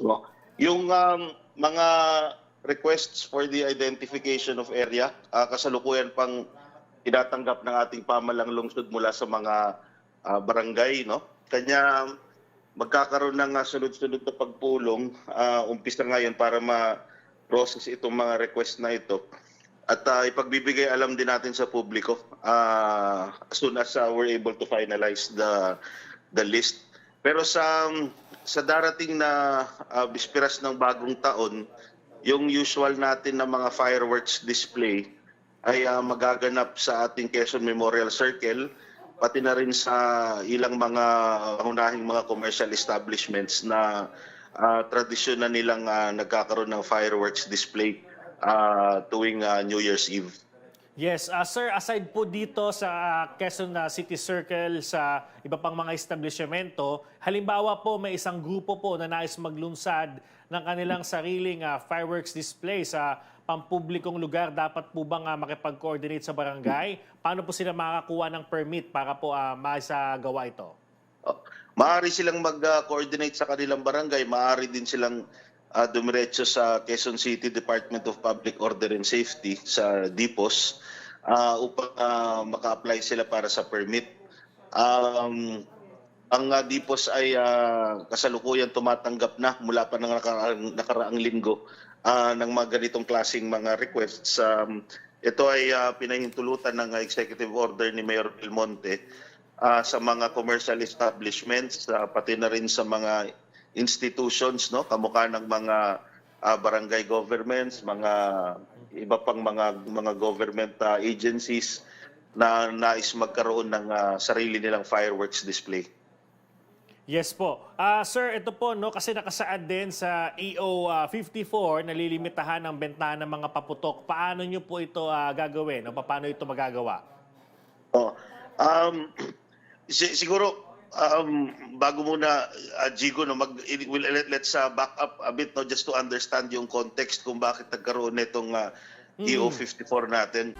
So, yung um, mga requests for the identification of area, ah, kasalukuyan pang tinatanggap ng ating pamalang lungsod mula sa mga ah, barangay, no? Kanya magkakaroon ng ah, sunod-sunod na pagpulong, ah, umpisa ngayon para ma-process itong mga request na ito. At ah, ipagbibigay alam din natin sa publiko ah, as soon as ah, we're able to finalize the the list. Pero sa sa darating na ah, bisperas ng bagong taon, yung usual natin na mga fireworks display ay ah, magaganap sa ating Quezon Memorial Circle pati na rin sa ilang mga unahing mga commercial establishments na ah, tradisyon na nilang ah, nagkakaroon ng fireworks display ah, tuwing ah, New Year's Eve. Yes, ah, sir, aside po dito sa ah, Quezon ah, City Circle, sa iba pang mga establishmento, halimbawa po may isang grupo po na nais maglunsad ng kanilang sariling ah, fireworks display sa pampublikong lugar, dapat po bang ah, makipag-coordinate sa barangay? Paano po sila makakakuha ng permit para po uh, maisagawa ito? Oh, Maaari silang mag-coordinate sa kanilang barangay, maaari din silang uh, dumiretso sa Quezon City Department of Public Order and Safety sa DIPOS uh, upang uh, maka-apply sila para sa permit. Um, ang uh, DIPOS ay uh, kasalukuyan tumatanggap na mula pa ng nakaraang, nakaraang linggo uh, ng mga ganitong klaseng mga requests. Um, ito ay uh, pinahintulutan ng uh, executive order ni Mayor Belmonte ah, sa mga commercial establishments, ah, pati na rin sa mga institutions, no, kamukha ng mga ah, barangay governments, mga iba pang mga mga government ah, agencies na nais magkaroon ng ah, sarili nilang fireworks display. Yes po. Ah, sir, ito po no kasi nakasaad din sa EO ah, 54 nalilimitahan ang bentahan ng mga paputok. Paano niyo po ito ah, gagawin? O paano ito magagawa? Oh, um, si- siguro um, bago muna uh, Jigo no mag will let, let's uh, back up a bit no just to understand yung context kung bakit nagkaroon nitong uh, EO 54 natin.